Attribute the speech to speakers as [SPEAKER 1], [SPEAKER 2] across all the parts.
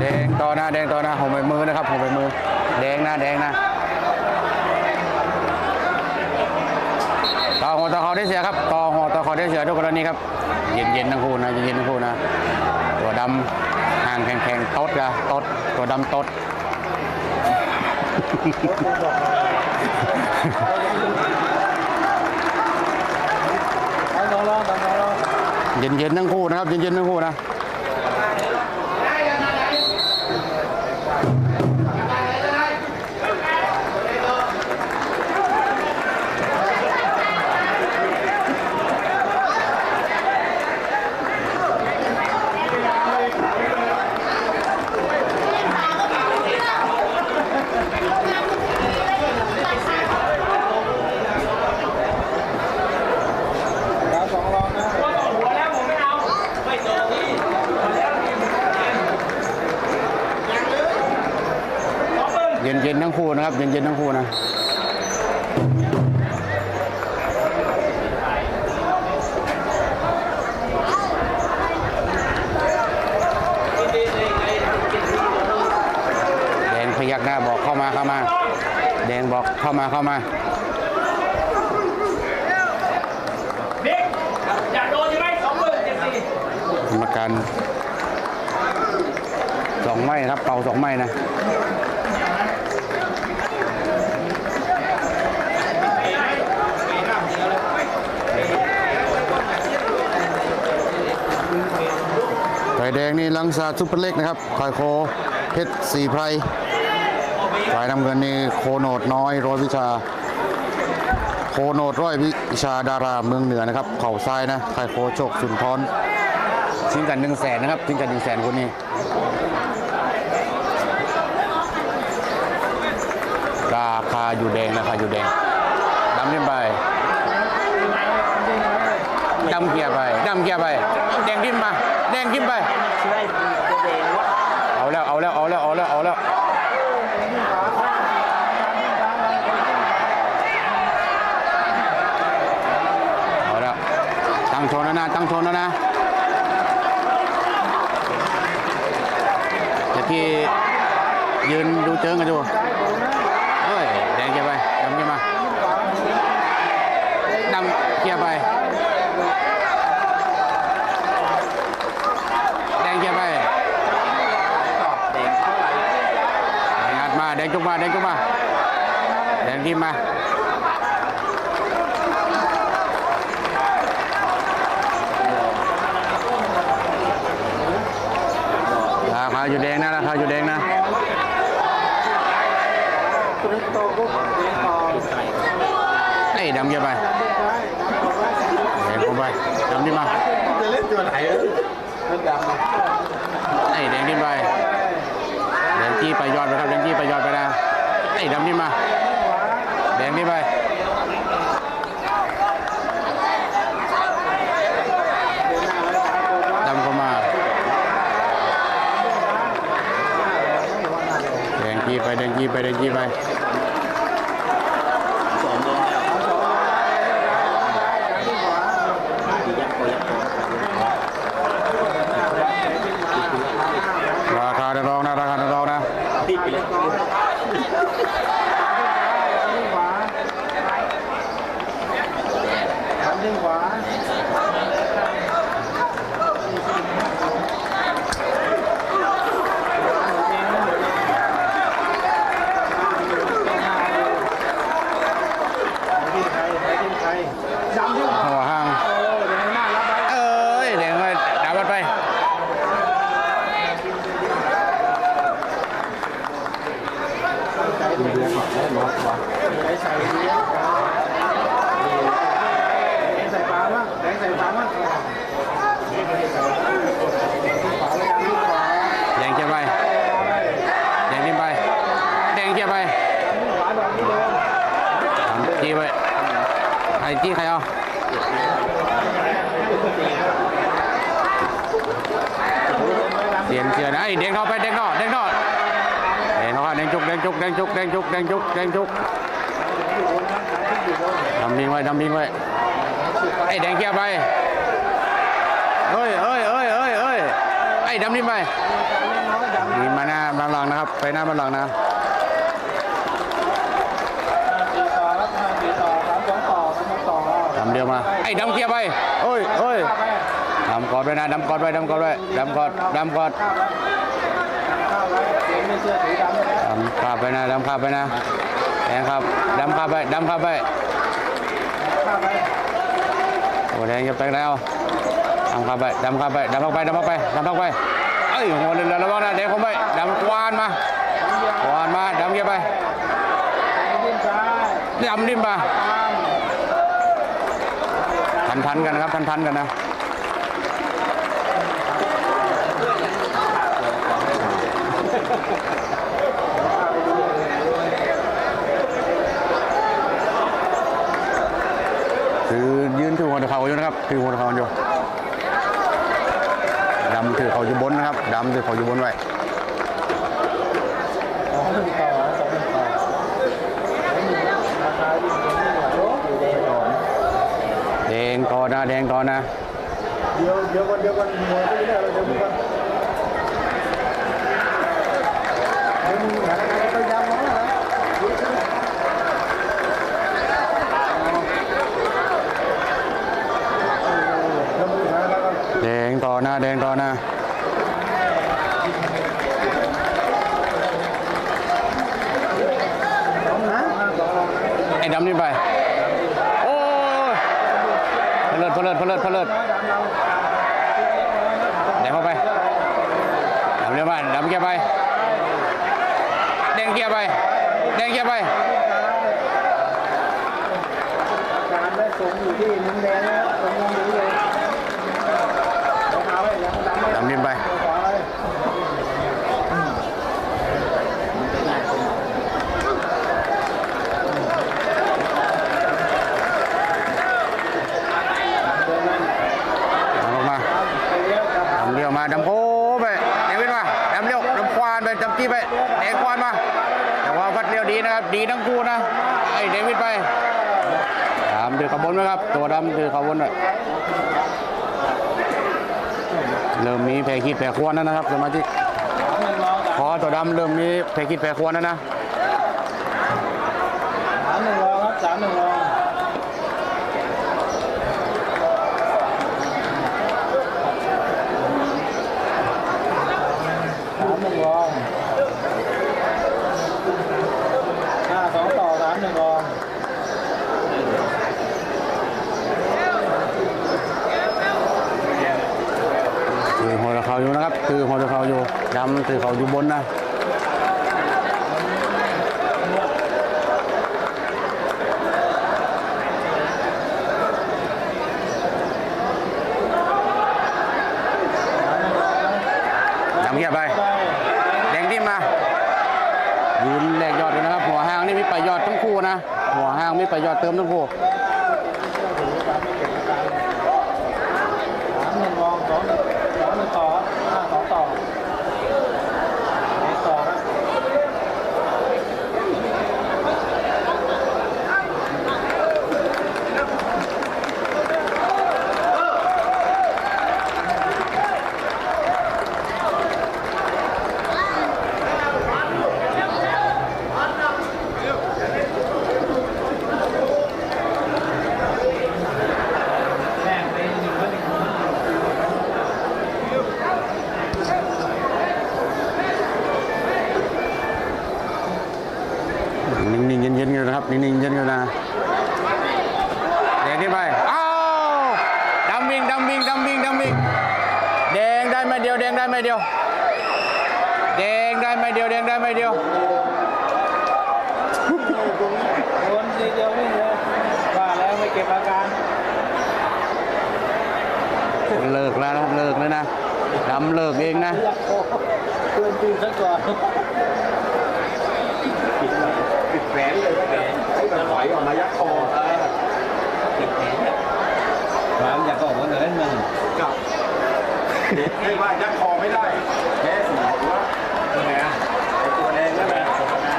[SPEAKER 1] แดงต่อหน้าแดงต่อหน้าผมไปมือนะครับผมไปมือ แดงนะแดงนะต่อหัวต่อคอได้เสียครับต่อหัวต่อคอได้เสียทุกกรณีครับเย็นเย็นทั้งคู่นะเย็นๆทั้งคู่นะ ตัวดำห่างแข็งๆตดละตดตัวดำตดเย็นเย็นทั้งคู่นะครับเย็นเย็นทั้งคู่นะ ย็นเย็นทั้งคู่นะครับ เย็นเย็นทั้งคู่นะแดงพยักหน้าบอกเข้ามาเข้ามา แดงบอกเข้ามาเข้ามา
[SPEAKER 2] เด็กอยากโดนใช่ไหมสองมื่นเจ็ดสี่
[SPEAKER 1] กรรมการสองไม้ครับเป่าสองไม้นะ ฝ่ังซาซุปเปอร์เล็กนะครับคอยโคเพชรสีไพรฝ่ายน้ำเงินนี่โคโนดน้อยร้อยวิชา โคโนดร้อยวิชาดาราเมืองเหนือนะครับ เข่าซ้ายนะคอยโคโชคสุนทรทิ้งกันหนึ่งแสนนะครับทิ้งกันหนึ่งแสนคนนี้ราคาอยู่แดงราคาอยู่แดงดำขึ้นไป ดำเกียร์ไปดำเกียร์ไป แดงขึ้นมา แดงขึ้นไป เอาแล้ว เอาแล้ว เอาแล้ว เอาแล้ว เอาแล้วเอาแล้วตั้งโทนแล้วนะ ตั้งโทนแล้วนะเมื่อกี้ยืนดูเจิงกันดูฮ้ย แดงเกียร์ไป ดำเกียร์มา ดำเกียร์ไป แดงเกียร์ไป แดงอัดมา แดงจุกมา แดงจุกมา แด งทีมมาราคาอยู่แดงนะราคาอยู่แดงนะไอ้ดำเยร์ไปแดงเข้าไปดำที่มา
[SPEAKER 3] จะเล่นตัวไหนเล่นดำ
[SPEAKER 1] ไอ้แดงที่ไปแดงจี้ไปยอดไปครับแดงจี้ไปยอดไปนะไอ้ดำที่มา แดงที่ไปดำเข้ามา แดงจี้ไปแดงจี้ ไปแดงจี้ไปราคาเดินรองนะราคาเดินรองนะ
[SPEAKER 3] ดึงขวา
[SPEAKER 1] หัวห้าง เอ้ยเหลียงไปดาวรถไป
[SPEAKER 3] ใส่ปลาบ้างแดงใส่ปลาบ้างขวาเลยดันขวา
[SPEAKER 1] แดงเกียร์ไป แดงทิ้มไป แดง เกียร์ไป
[SPEAKER 3] ขวาดอกนี้เจี้
[SPEAKER 1] ไปไอ้จี้ใครเอาเสียนเสียนะไอ้ยแดงเข้าไปแดงเข้าแดงเข้าแดงเข้าแดงจุกแดงจุกแดงจุกแดงจุกแดงจุกแดงจุกดำพิงไว้ดำพิงไว้ไอ้แดงเกียร์ไปเฮ้ยเฮ้ยเฮ้ยเฮ้ยเฮ้ยไอ้ดำนี่ไป
[SPEAKER 3] นี่
[SPEAKER 1] มาหน้ามาหลังนะครับ ไปหน้ามาหลังนะ
[SPEAKER 3] สี่ต่อครับห้าสี่ต่อสามสองต่อสามสองต่อ
[SPEAKER 1] ดำ เดียวมาไอ้ดำเคลียร์ไปเอ้ยเอ้ย
[SPEAKER 3] ข้าไป
[SPEAKER 1] ดำกอดไว้นะดำกอดไว้ดำกอดไว้ดำกอดดำกอด
[SPEAKER 3] ข้าไปข้าไปเสียงไม่เชื่อถือดำเลยนะ
[SPEAKER 1] ดำข้าไปนะดำข้าไปนะแดงครับดำข้าไปดำข้าไป
[SPEAKER 3] ข้าไป
[SPEAKER 1] โอ้แดงจะไปแล้วดำข้าไปดำข้าไปดำเข้าไปดำเข้าไปดำเข้าไปเอ้ยโหเรือระวังนะแดงเข้าไปดำควานมาควานมาดำเคลียร์ไป
[SPEAKER 3] ดิ้นซ้าย
[SPEAKER 1] ดำดิ้นมา ทันทันกันนะครับทันทันกันนะคือยืนถือหัวเขาอยู่นะครับถือหัวเขาอยู่ดำถือเขาอยู่บนนะครับดำถือเขาอยู่บนไว้
[SPEAKER 3] สองหนึ่งต่อสองหนึ่งต่อราคาดิ้นกันไม่ไหวอยู่แดงก่อน
[SPEAKER 1] แด งก่อนนะแดงก่อนนะ
[SPEAKER 3] เดี๋ยวเดี๋ยวก่อนเดี๋ยวก่อนมวยไม่ได้เราเดี๋ยวก่อนเดี๋ยวมึงหาอะไรไปยำน้องนะแล้วมึงหาอะไรกัน
[SPEAKER 1] แดงต่อนะแดงต่อนะ
[SPEAKER 3] สองนะสอง
[SPEAKER 1] ไอ้ดำนี่ไปโอ้ยเพลิดเพลิดเลิศเด
[SPEAKER 3] น้อยวเรา
[SPEAKER 1] แดงเข้าไปดำเรียบไปดำเกียร์ไปแดงเกียร์ไปแดงเกียร์ไป
[SPEAKER 3] การได้สูงอยู่ที่น้ำแดงแล้วตรงมุมนี้เลยเอาขาไว้ยังดำไม่
[SPEAKER 1] ดำดินไป
[SPEAKER 3] ขวาเลย
[SPEAKER 1] ดำออกมา
[SPEAKER 3] ไปเลี้ยวครับ
[SPEAKER 1] ดำโค้ไปแดวิ่งมาดำเลี้ยวดำควานไปดำกี้ไปแดงควานมาแต่ว่าวัดเลี้ยวดีนะครับดีทั้งคู่นะไอ้เดวิดไปดำถือขบวนไว้ครับ ตัวดำถือขบวนไว้เริ่มมีแผลคิดแผลควรแล้วนะครับสมาชิก
[SPEAKER 3] สามหนึ่งรอง
[SPEAKER 1] พอตัวดำเริ่มมีแผลคิดแผลควรแล้วนะ
[SPEAKER 3] สามหนึ่งรอครับสามหนึ่งรองสามหนึ่งรองห้าสองต่อสามหนึ่งรอง
[SPEAKER 1] ถือหัวเขา อยู่นะครับถือเขาอยู่ดำถือเขาอยู่บนนะดำเงียบไปแดงดิ้มมายืนแหลกยอดอยู่นะครับ หัวห้างนี่มีประโยชน์ทั้งคู่นะ หัวห้างมีประโยชน์เติมทั้งคู่
[SPEAKER 3] สามหนึ่งรองสองหนึ่งสองหนึ่งต่อห้าสองต่อเอ็กต่อครับ
[SPEAKER 1] นิ่งๆเย็นๆอยู่นะครับ นิ่งๆเย็นอยู่นะแดงขึ้นไปอ้าวดำวิ่งดำวิ่งดำวิ่งดำวิ่งแดงได้ไม่เดียว แดงได้ไม่เดียว แดงได้ไม่เดียวแดงได้ไม่เดียว
[SPEAKER 3] วนทีเดียววิ่งเลยว่าแล้วไม่เก็บอาการ
[SPEAKER 1] เลิกแล้วนะเลิกเลยนะดำเลิกเองนะ
[SPEAKER 3] ยักโคเพื่อนตีซะก่อนปิดแผลเลยแผลให้มันถอยออกมายักคอปิดแผลหลังจากออกมาแต่เล่นมึงกับ เรียกว่ายัดคอไม่ได้แม่สีหัวตัวไหนไอตัวแดงนั่นแหละ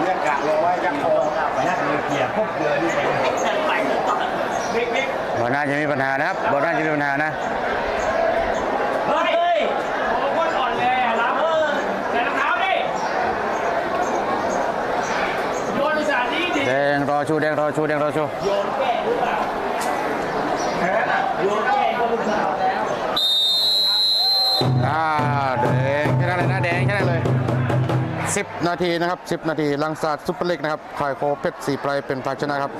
[SPEAKER 3] เลือกกะรอว่ายัดคอนักเกียร์พวกเดือนี่ไป
[SPEAKER 2] บิ๊กบิ๊ก
[SPEAKER 1] บ่อน่าจะมีปัญหานะครับบ่อน่าจะมีปัญหานะ
[SPEAKER 2] เฮ้โคตอ่อนเลยรับเออแต่รองเท้าดิโยนสานีดิแด
[SPEAKER 1] งรอชูแดงรอชูแดงรอชู
[SPEAKER 2] โยนแก้หรือเปล่าแค่โยนแก้ก็หรือเป
[SPEAKER 1] อ่าแดงแค่นั้นเลยนะแดงแค่นั้นเลย 10 นาทีนะครับ 10 นาทีลังสาดซุปเปอร์เล็กนะครับคอยโคเพชรสีไพรเป็นภาชนะครับ